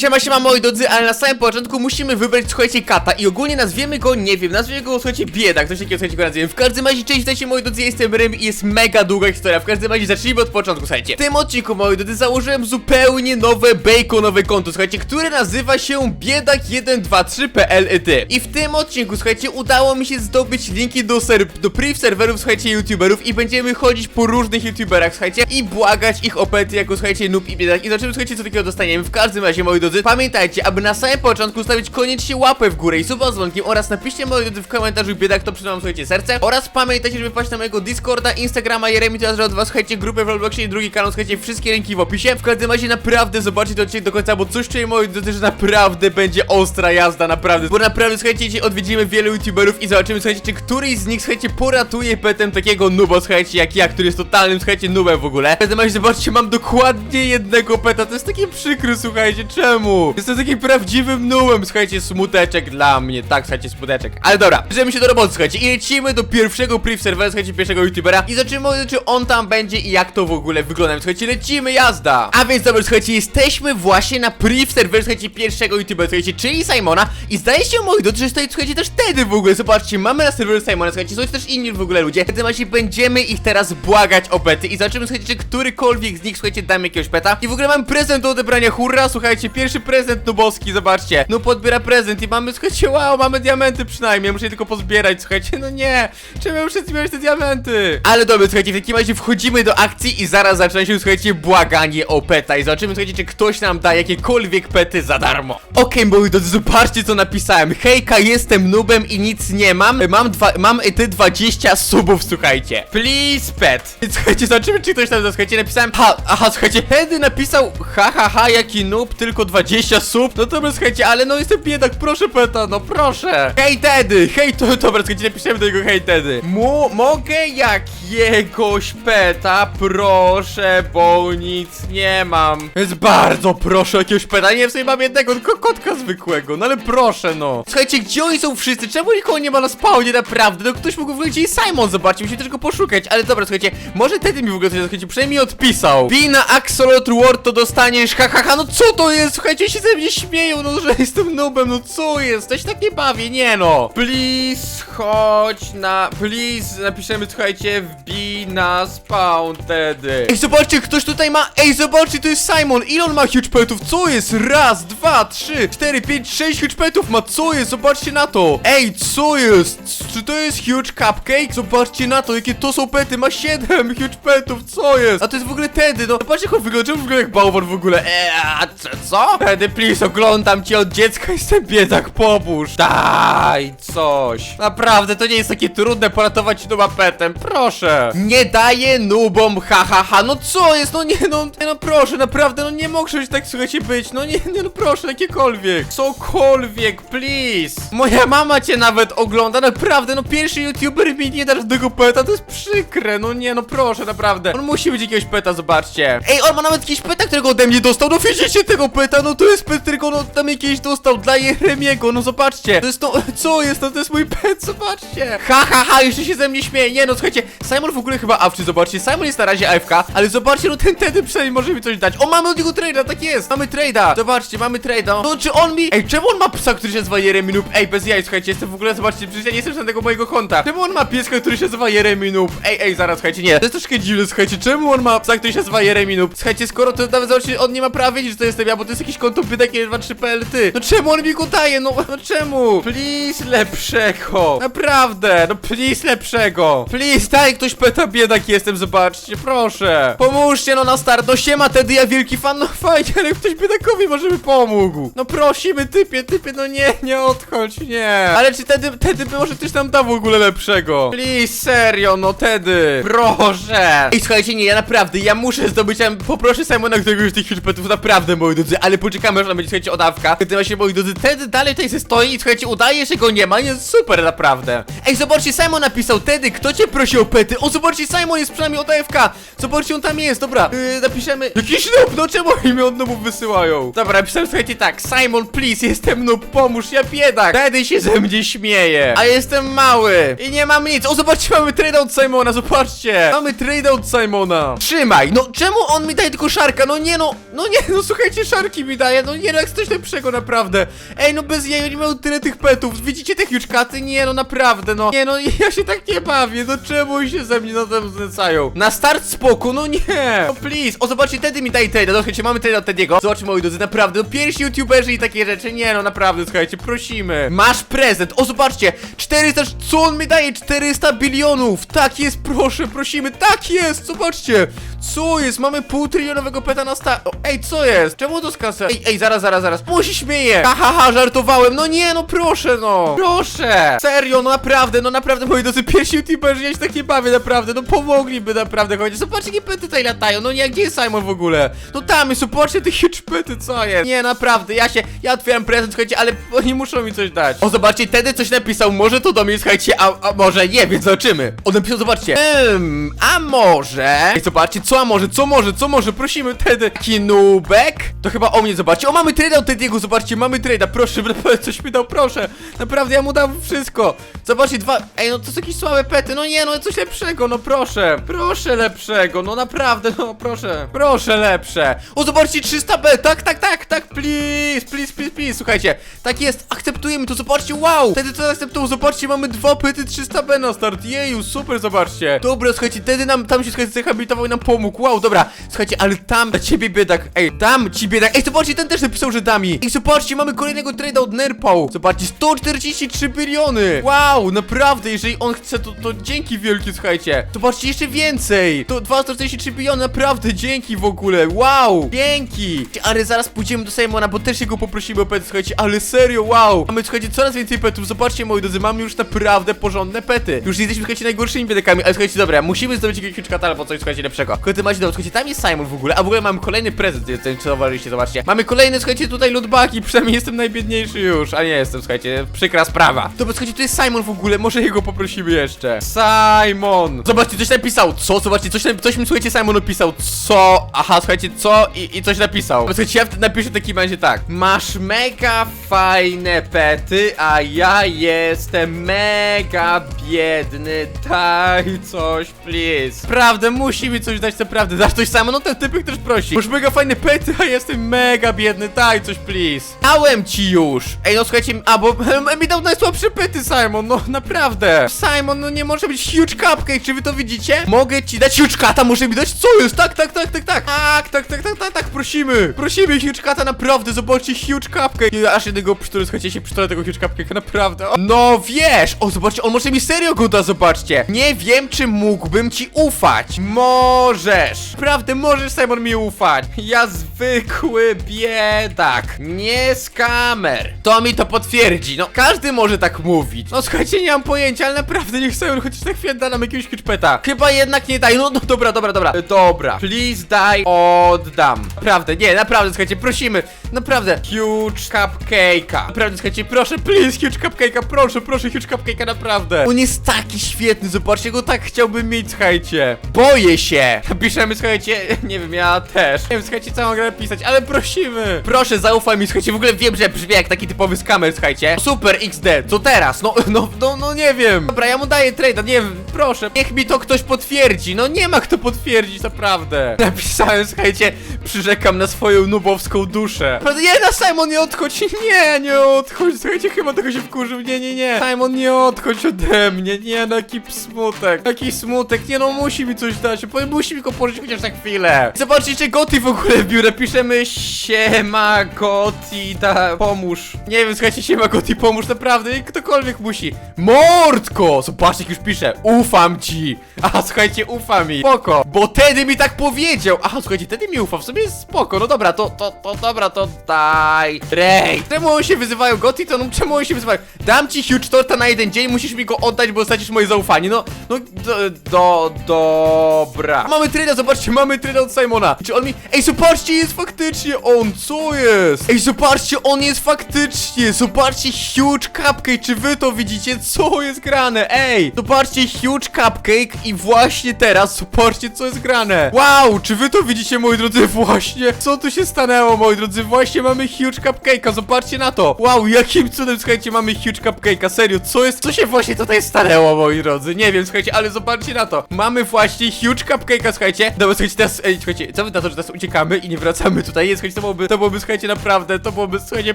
Siema, siema moi drodzy, ale na samym początku musimy wybrać, słuchajcie, kata i ogólnie nazwiemy go, nie wiem, nazwiemy go, słuchajcie, biedak, coś takiego, słuchajcie, go nazwiemy. W każdym razie, cześć, witajcie moi drodzy, jestem Rym i jest mega długa historia, w każdym razie zacznijmy od początku, słuchajcie. W tym odcinku, moi drodzy, założyłem zupełnie nowe, baconowe konto, słuchajcie, które nazywa się biedak123.pl I w tym odcinku, słuchajcie, udało mi się zdobyć linki do, ser do priv serwerów, słuchajcie, youtuberów i będziemy chodzić po różnych youtuberach, słuchajcie, i błagać ich o pety jako, słuchajcie, noob i biedak i zobaczymy, słuchajcie, co takiego dostaniemy. W każdym razie, moi drodzy, pamiętajcie, aby na samym początku stawić koniecznie łapę w górę i suba z dzwonkiem oraz napiszcie, moi drodzy, w komentarzu biedak, to przynajmniej słuchajcie, serce oraz pamiętajcie, żeby wpaść na mojego Discorda, Instagrama, Jeremi, teraz od was, słuchajcie, grupę w Robloxie i drugi kanał, słuchajcie, wszystkie linki w opisie. W każdym razie, naprawdę zobaczcie to odcinek do końca, bo coś czuję, moi drodzy, że naprawdę będzie ostra jazda, naprawdę, bo naprawdę, słuchajcie, dzisiaj odwiedzimy wielu youtuberów i zobaczymy, słuchajcie, czy któryś z nich, słuchajcie, poratuje petem takiego nuba, słuchajcie, jak ja, który jest totalnym, słuchajcie, nubem w ogóle. W każdym razie, zobaczcie, mam dokładnie jednego peta, to jest takie przykre, słuchajcie, czemu? Jestem takim prawdziwym nubem, słuchajcie, smuteczek dla mnie, tak, słuchajcie, smuteczek. Ale dobra, bierzemy się do roboty, słuchajcie, i lecimy do pierwszego priv serwera, słuchajcie, pierwszego youtubera. I zobaczymy, czy on tam będzie i jak to w ogóle wygląda. Słuchajcie, lecimy, jazda! A więc dobra, słuchajcie, jesteśmy właśnie na priv serwerze, słuchajcie, pierwszego youtubera, słuchajcie, czyli Simona. I zdaje się, moi drodzy, że stoi, słuchajcie, też wtedy w ogóle, zobaczcie, mamy na serwerze Simona, słuchajcie, są też inni w ogóle ludzie, w tym razie będziemy ich teraz błagać o pety i zobaczymy, słuchajcie, czy którykolwiek z nich, słuchajcie, damy jakiegoś peta i w ogóle mamy prezent do odebrania, hurra, słuchajcie, pierwszy prezent nuboski, zobaczcie, no podbiera prezent i mamy, słuchajcie, wow, mamy diamenty przynajmniej, muszę je tylko pozbierać, słuchajcie, no nie, czemu ja muszę zbierać te diamenty? Ale dobra, słuchajcie, w takim razie wchodzimy do akcji i zaraz zaczyna się, słuchajcie, błaganie o peta i zobaczymy, słuchajcie, czy ktoś nam da jakiekolwiek pety za darmo. Okej, moi drodzy, zobaczcie, co napisałem. Hejka, jestem nubem i nic nie mam. Mam dwa, mam ty 20 subów, słuchajcie. Please pet. Więc słuchajcie, zobaczymy, czy ktoś tam da, słuchajcie, napisałem, ha, aha, słuchajcie, Hedy napisał, ha, ha, ha, jaki noob, tylko 20 sub. No dobra, słuchajcie, ale no jestem biedak, proszę peta, no proszę. Hej, Tedy, hej, to, dobra, słuchajcie, napiszemy do niego, hej, Tedy. Mu, mogę jakiegoś peta, proszę, bo nic nie mam. Więc bardzo proszę jakiegoś peta, nie w sobie mam jednego, tylko kotka zwykłego, no ale proszę, no. Słuchajcie, gdzie oni są wszyscy? Czemu nikogo nie ma na spawnie, naprawdę? No ktoś mógł wyjść i Simon zobaczyć, musimy też go poszukać, ale dobra, słuchajcie, może Tedy mi w ogóle coś, słuchajcie, przynajmniej odpisał. Bina Axolotl Ward to dostaniesz, ha, ha, ha, no co to jest? Słuchajcie, się ze mnie śmieją, no że jestem nubem, no co jest? To się tak nie bawię, nie no. Please, chodź na, please, napiszemy, słuchajcie, wbij na spawn Tedy. Ej, zobaczcie, ktoś tutaj ma, ej, zobaczcie, to jest Simon, ile on ma huge petów? Co jest? Raz, dwa, trzy, cztery, pięć, sześć huge petów ma, co jest? Zobaczcie na to. Ej, co jest? Czy to jest huge cupcake? Zobaczcie na to, jakie to są pety, ma siedem huge petów, co jest? A to jest w ogóle Tedy, no, zobaczcie jak on wygląda, czemu wygląda jak bałwan w ogóle? Eee, a co- co? Tedy, please, oglądam cię od dziecka, jestem biedak, pomóż. Daj coś. Naprawdę, to nie jest takie trudne poratować nuba petem, proszę. Nie daję nubom, ha, ha, ha, no co jest? No nie, no, nie, no proszę, naprawdę, no nie mogę tak, słuchajcie, być, no nie, nie, no proszę, jakiekolwiek. Cokolwiek, please. Moja mama cię nawet ogląda, naprawdę, no pierwszy youtuber mi nie da żadnego peta, to jest przykre, no nie, no proszę, naprawdę. On musi być jakiegoś peta, zobaczcie. Ej, on ma nawet jakieś peta, którego ode mnie dostał, no widzicie tego peta, no to jest pet, którego no, tam jakieś dostał dla Jeremiego, no zobaczcie. To jest to, co jest to, to jest mój pet, zobaczcie. Ha, ha, ha, jeszcze się ze mnie śmieje, nie no, słuchajcie, Simon w ogóle chyba awczy, zobaczcie, Simon jest na razie AFK, ale zobaczcie, no ten Tedy przynajmniej może mi coś dać. O, mamy od niego trade'a, tak jest, mamy trade'a. Zobaczcie, mamy trade'a. No, czy on mi, ej, czemu on ma psa, który się nazywa Jeremy Noob? Ej, bez jaj, słuchajcie, jestem w ogóle, zobaczcie, przecież ja nie jestem żadnego mojego konta. Czemu on ma pieska, który się nazywa Jeremy Noob? Ej, ej, zaraz, słuchajcie, nie, to jest troszkę dziwne, słuchajcie, czemu on ma psa, który się nazywa Jeremy Noob? Słuchajcie, skoro to nawet, zobaczcie, on nie ma prawa wiedzieć, że to jestem ja, bo to jest jakiś konto pytak 23pl, ty. No czemu on mi go daje, no, no czemu? Please lepszego, naprawdę, no please lepszego. Please, daj ktoś peta biedak jestem, zobaczcie, proszę. Pomóżcie, no na start, no siema, Tedy, ja wielki fan, no fajnie, ale ktoś biedakowi może by pomógł. No prosimy, typie, typie, no nie, nie odchodź, nie. Ale czy Tedy by może też nam da w ogóle lepszego? Please, serio, no Tedy, proszę. Ej, słuchajcie, nie, ja naprawdę, ja muszę zdobyć, ja poproszę Simona któregoś z tych petów, naprawdę, moi drodzy, ale poczekamy, aż nam będzie, słuchajcie, odawka. W tym razie, moi drodzy, Tedy dalej tutaj se stoi i słuchajcie, udaje, że go nie ma, jest super, naprawdę. Ej, zobaczcie, Simon napisał, Tedy, kto cię prosi o pety? O, zobaczcie, Simon jest przynajmniej od AFK. Zobaczcie, on tam jest, dobra. Yy, napiszemy. Jakiś noob, no czemu oni mnie od noobów wysyłają? Dobra, napisałem, słuchajcie, tak. Simon, please, jestem noob, pomóż, ja biedak. Wtedy się ze mnie śmieje. A jestem mały. I nie mam nic. O, zobaczcie, mamy trade od Simona, zobaczcie. Mamy trade od Simona. Trzymaj, no czemu on mi daje tylko szarka? No nie no, no nie, no słuchajcie, szarki mi daje. No nie, no jak coś lepszego, naprawdę. Ej, no bez jej, nie miał tyle tych petów. Widzicie te huge? Nie, no naprawdę, no. Nie, no ja się tak nie bawię. No czemu się ze mnie na tym znęcają? Na start spoko, no nie. No please. O, zobaczcie, Teddy mi daje trade. No słuchajcie, mamy trade od Teddy'ego. Zobaczcie, moi drodzy, naprawdę. No pierwsi youtuberzy i takie rzeczy. Nie, no naprawdę, słuchajcie, prosimy. Masz prezent. O, zobaczcie. 400, co on mi daje? 400 bilionów. Tak jest, proszę, prosimy. Tak jest, zobaczcie. Co jest? Mamy pół trylionowego peta na sta... Ej, co jest? Czemu to skasę? Ej, ej, zaraz, zaraz, zaraz. Mu się śmieje. Ha, ha, ha, żartowałem. No nie, no proszę, no. Proszę. Serio, no naprawdę, no naprawdę, moi drodzy, pierwsi youtuberzy, ja się tak nie bawię, naprawdę. No pomogliby naprawdę, chociaż. Zobaczcie, jakie pety tutaj latają. No nie, gdzie jest Simon w ogóle? No tam jest, zobaczcie te huge pety, co jest? Nie, naprawdę, ja się, ja otwieram prezent, słuchajcie, ale oni muszą mi coś dać. O, zobaczcie, Tedy coś napisał, może to do mnie, słuchajcie, a, a może nie, więc zobaczymy. On napisał, zobaczcie. Ehm, a może... Ej, zobaczcie, co a może, co może, co może, prosimy Tedy. Kinubek? To chyba o mnie, zobaczcie. O, mamy trade'a od Tediego, zobaczcie, mamy trade'a, proszę, naprawdę coś mi dał, proszę. Naprawdę, ja mu dam wszystko. Zobaczcie, dwa... Ej, no to są jakieś słabe pety, no nie, no coś lepszego, no proszę. Proszę lepszego, no naprawdę, no proszę. Proszę lepsze. O, zobaczcie, 300B, tak, tak, tak, tak, please, please, please, please, słuchajcie. Tak jest, akceptujemy to, zobaczcie, wow. Wtedy to akceptują, zobaczcie, mamy dwa pety 300B na start, jeju, super, zobaczcie. Dobra, słuchajcie, wtedy nam, tam się, słuchajcie, zrehabilitował i nam pomógł, wow, dobra. Słuchajcie, ale tam, dla ciebie biedak, ej, tam ci biedak, ej, zobaczcie, ten też napisał, że dami. Ej, zobaczcie, mamy kolejnego trade'a od Nerpał. Zobaczcie, 143 biliony. Wow, naprawdę, jeżeli on chce, to, to dzięki wielkie, słuchajcie. Zobaczcie, jeszcze więcej. To 243 biliony, naprawdę, dzięki w ogóle, wow, dzięki. Ale zaraz pójdziemy do Simona, bo też się go poprosimy o pety, słuchajcie, ale serio, wow. Mamy, słuchajcie, coraz więcej petów, zobaczcie, moi drodzy, mamy już naprawdę porządne pety. Już nie jesteśmy, słuchajcie, najgorszymi biedakami, ale słuchajcie, dobra, musimy zdobyć jakiegoś huge albo coś, słuchajcie, lepszego. Koty macie, dobra, słuchajcie, tam jest Simon w ogóle, a w ogóle mamy kolejny prezent, ten co zauważyliście, Mamy kolejny, słuchajcie, tutaj lootbagi, przynajmniej jestem najbiedniejszy już, a nie jestem, słuchajcie, przykra sprawa. Dobra, słuchajcie, tu jest Simon w ogóle, może jego poprosimy jeszcze. Simon! Zobaczcie, coś napisał, co? Zobaczcie, coś, coś mi, słuchajcie, Simon napisał, co? Aha, słuchajcie, co? I, i coś napisał. Dobra, Słuchajcie, ja wtedy napiszę taki będzie tak. Masz mega fajne pety, a ja jestem mega biedny, daj coś, please. Prawdę, musi mi coś dać, naprawdę. Dasz coś samo? No ten typek też prosi. Masz mega fajne pety, a ja jestem mega biedny, daj coś, please. Dałem ci już. Ej, no słuchajcie, a bo mi dał najsłabsze pety, Simon, no naprawdę. Simon, no nie może być huge cupcake, czy wy to widzicie? Mogę ci dać huge cata, może mi dać, co jest? Tak, tak, tak, tak, tak. Tak, tak, tak, tak, tak, tak, prosimy. Prosimy huge cata, naprawdę, zobaczcie, huge cupcake. Nie, aż jednego przytulę, słuchajcie, się przytulę tego huge cupcake, naprawdę. O, No wiesz, o, zobaczcie, on może mi serio go da, zobaczcie. Nie wiem, czy mógłbym ci ufać. Możesz. Prawdę, możesz, Simon, mi ufać. Ja zwykły biedak. Nie z kamer. To mi to potwierdzi. No, każdy może tak mówić. No, słuchajcie, nie mam pojęcia, ale naprawdę niech Simon chociaż na chwilę da nam jakiegoś hitchpeta. Chyba jednak nie daj. No, no, dobra, dobra, dobra. E, Dobra. Please daj. Oddam. Naprawdę, nie, naprawdę, słuchajcie, prosimy. Naprawdę. Huge cupcake'a. Naprawdę, słuchajcie, proszę, please, huge cupcake'a, proszę, proszę, huge cupcake'a, naprawdę. On jest taki świetny, zobaczcie, go tak chciałbym mieć, słuchajcie. Boję się. Piszemy, słuchajcie, nie wiem, ja też. Nie wiem, słuchajcie, całą grę pisać, ale prosimy. Proszę, zaufaj mi, słuchajcie, w ogóle wiem, że brzmi jak taki typowy skamer, słuchajcie. Super XD, co teraz? No, no, no, no, nie wiem. Dobra, ja mu daję trade'a, nie wiem, proszę. Niech mi to ktoś potwierdzi. No, nie ma kto potwierdzić, naprawdę. Napisałem, słuchajcie, przyrzekam na swoją nubowską duszę. Naprawdę, nie, na Simon, nie odchodź, nie, nie odchodź, słuchajcie, chyba tego się wkurzył, nie, nie, nie. Simon, nie odchodź ode mnie, nie, no, jaki smutek, jaki smutek, nie, no, musi mi coś dać, bo musi mi go pożyczyć chociaż na chwilę. Zobaczcie, czy Goti w ogóle w biurę, piszemy siema Goti, da, pomóż. Nie wiem, słuchajcie, siema Goti, pomóż, naprawdę, ktokolwiek musi. Mordko! Zobaczcie, jak już pisze, ufam ci. Aha, słuchajcie, ufa mi. Spoko, bo Teddy mi tak powiedział. Aha, słuchajcie, Teddy mi ufa, w sobie jest spoko, no dobra, to, to, to, dobra, to oddaj. Rej! Czemu oni się wyzywają Gotti, to no czemu oni się wyzywają? Dam ci huge torta na jeden dzień, musisz mi go oddać, bo stracisz moje zaufanie. No, no, do, do, dobra. Mamy traila, zobaczcie, mamy traila od Simona. Czy on mi... Ej, zobaczcie, jest faktycznie on, co jest? Ej, zobaczcie, on jest faktycznie, zobaczcie, huge cupcake, czy wy to widzicie? Co jest grane? Ej, zobaczcie, huge cupcake i właśnie teraz, zobaczcie, co jest grane. Wow, czy wy to widzicie, moi drodzy? Właśnie, co tu się stanęło, moi drodzy? Właśnie mamy huge cupcake'a, zobaczcie na to. Wow, jakim cudem, słuchajcie, mamy huge cupcake'a, serio, co jest, co się właśnie tutaj stanęło, moi drodzy? Nie wiem, słuchajcie, ale zobaczcie na to. Mamy właśnie huge cupcake'a, słuchajcie. Dobra, słuchajcie, teraz, ej, słuchajcie, co wy na to, że teraz uciekamy i nie wracamy tutaj? Jest, słuchajcie, to byłoby, to byłoby, słuchajcie, naprawdę, to byłoby, słuchajcie,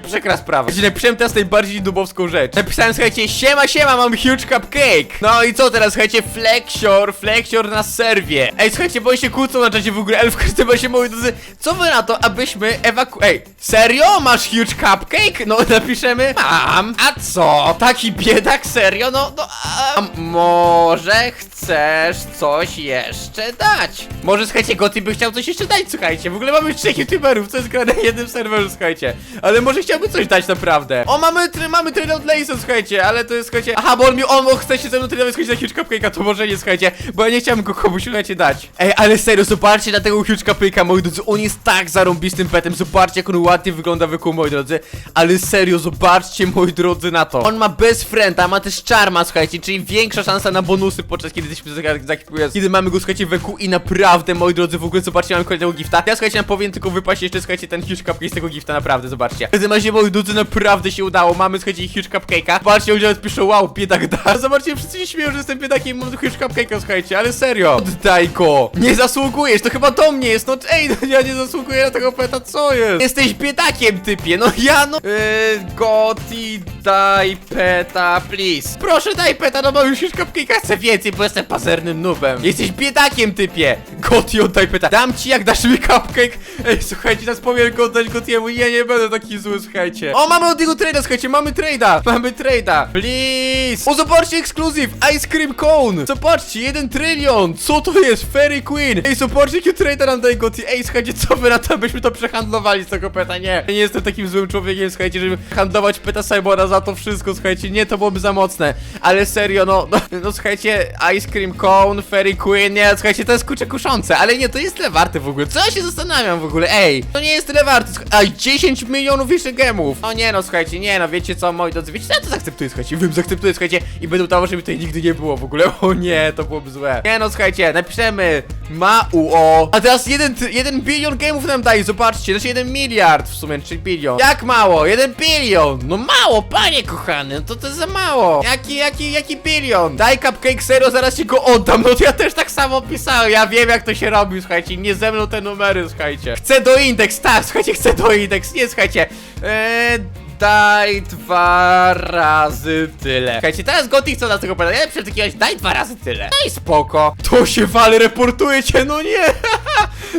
przekra sprawa. Słuchajcie, napisałem teraz najbardziej dubowską rzecz. Napisałem, słuchajcie, siema, siema, mam huge cupcake. No i co teraz, słuchajcie, flexior, flexior na serwie. Ej, słuchajcie, bo się kłócą na czacie w ogóle, ale w każdym razie, moi drodzy, co wy na to, abyśmy ewaku... Ej, serio? Masz huge cupcake? No, napiszemy, mam. A co? Taki biedak, serio? No, no, a... Może chcesz coś jeszcze dać? Może, słuchajcie, Gotti by chciał coś jeszcze dać, słuchajcie. W ogóle mamy trzech youtuberów, co jest grane na jednym serwerze, słuchajcie. Ale może chciałby coś dać naprawdę. O, mamy, try, mamy trade od słuchajcie, ale to jest, słuchajcie... Aha, bo on mi, on chce się ze mną tradeować, słuchajcie, na huge cupcake'a, to może nie, słuchajcie, bo ja nie chciałem go komuś, słuchajcie, dać. Ej, ale serio, zobaczcie na tego huge cupcake'a, moi drodzy, on jest tak zarąbistym petem, zobaczcie, jak on ładnie wygląda wykuł, moi drodzy. Ale serio, zobaczcie, moi drodzy, na to. On ma best frienda, ma też charma, słuchajcie, czyli większa szansa na bonusy podczas kiedy jesteśmy zakupujemy, kiedy mamy go, słuchajcie, we kół i naprawdę, moi drodzy, w ogóle zobaczcie, mamy kolejnego gifta. Ja, słuchajcie, nam powiem tylko wypaść jeszcze, słuchajcie, ten huge cupcake z tego gifta, naprawdę, zobaczcie. W każdym razie, moi drodzy, naprawdę się udało, mamy, słuchajcie, huge cupcake'a. Zobaczcie, ludzie piszą, wow, biedak da. Zobaczcie, wszyscy się śmieją, że jestem biedakiem i mam huge cupcake'a, słuchajcie, ale serio. Oddaj go. Nie zasługujesz, to chyba do mnie jest, no ej, no ja nie zasługuję na tego peta, co jest? Jesteś biedakiem, typie, no ja, no... Yy, Goti, daj peta, please. Proszę daj peta, no mam już już cupcake'a, chcę więcej, bo jestem pazernym nubem. Jesteś biedakiem, typie. Goti, oddaj peta. Dam ci, jak dasz mi cupcake. Ej, słuchajcie, teraz powiem go oddać Gotiemu ja nie będę taki zły, słuchajcie. O, mamy od niego trade'a, słuchajcie, mamy trade'a. Mamy trade'a. Please. O, zobaczcie, ekskluzyw. Ice Cream Cone. Zobaczcie, jeden trylion. Co to jest? Fairy Queen. Ej, zobaczcie, jakie trade'a nam daje Goti. Ej, słuchajcie, co wy na to, byśmy to przehandlowali z tego peta? Nie. Ja nie jestem takim złym człowiekiem, słuchajcie, żeby handlować peta Simona za to wszystko, słuchajcie. Nie, to byłoby za mocne. Ale serio, no, no, no słuchajcie, Ice Cream Cone, Fairy Queen, nie, słuchajcie, to jest kurczę kuszące, ale nie, to jest tyle warte w ogóle. Co ja się zastanawiam w ogóle? Ej, to nie jest tyle warte. Aj, 10 milionów jeszcze gemów. No nie, no słuchajcie, nie, no wiecie co, moi drodzy, wiecie ja to zaakceptuję, słuchajcie, bym zaakceptuję, słuchajcie, i będę udawał, żeby tutaj nigdy nie było w ogóle. O nie, to byłoby złe. Nie, no słuchajcie, napiszemy MAUO. A teraz jeden, jeden bilion gemów nam daje, zobaczcie, znaczy jeden miliard w sumie, czy bilion. Jak mało? Jeden bilion. No mało, panie kochany, no to to za mało. Jaki, jaki, jaki bilion? Daj cupcake zero, zaraz ci go oddam. No to ja też tak samo pisałem, ja wiem jak to się robi, słuchajcie, nie ze mną te numery, słuchajcie. Chcę do indeks, tak, słuchajcie, chcę do indeks, nie, słuchajcie. Eee, daj dwa razy tyle. Słuchajcie, teraz Gothic co na tego pyta? Ja przed takim daj dwa razy tyle. No i spoko. To się wale, reportuje cię, no nie.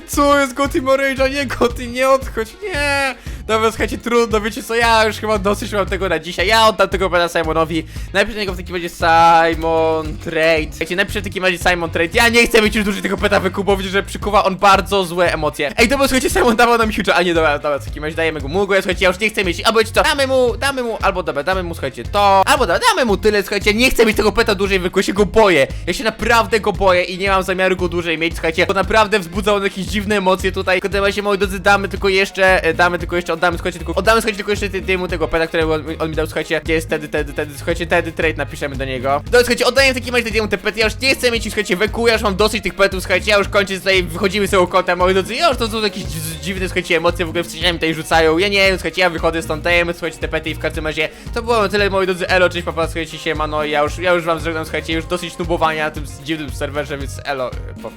Co jest Gotti Morage'a? Nie, Gotti, nie odchodź, nie. Dobra, słuchajcie, trudno, wiecie co, ja już chyba dosyć mam tego na dzisiaj. Ja oddam tego pana Simonowi. Najpierw na niego w takim razie Simon Trade. Słuchajcie, najpierw w takim razie Simon Trade. Ja nie chcę mieć już dłużej tego peta wykupować, że przykuwa on bardzo złe emocje. Ej, dobra, słuchajcie, Simon dawał nam huge, a nie, dobra, dobra, w takim razie dajemy mu mugłę, słuchajcie, ja już nie chcę mieć, albo wiecie co, damy mu, damy mu, albo dobra, damy mu, słuchajcie, to, albo dobra, damy mu tyle, słuchajcie, nie chcę mieć tego peta dłużej wykuć, się go boję. Ja się naprawdę go boję i nie mam zamiaru go dłużej mieć, słuchajcie, bo naprawdę wzbudza on jakieś dziwne emocje tutaj. Razie, moi drodzy, damy tylko jeszcze, e, damy tylko jeszcze, oddamy, słuchajcie, tylko, oddamy, słuchajcie, tylko jeszcze temu tego peta, którego on, on mi dał, słuchajcie, gdzie jest tedy, tedy, tedy, słuchajcie, tedy trade, napiszemy do niego. No, słuchajcie, oddaję w takim razie temu te pety, ja już nie chcę mieć, słuchajcie, wykuję, ja już mam dosyć tych petów, słuchajcie, ja już kończę tutaj, wychodzimy z tego kąta, moi drodzy, ja już to są jakieś dzi- dziwne, słuchajcie, emocje w ogóle w mi tutaj rzucają, ja nie wiem, słuchajcie, ja wychodzę stąd, dajemy, słuchajcie, te pety i w każdym razie, to było tyle, moi drodzy, elo, cześć, papa, słuchajcie, siema, no ja już, ja już wam żegnam, słuchajcie, już dosyć nubowania tym dziwnym serwerze, więc elo, papa.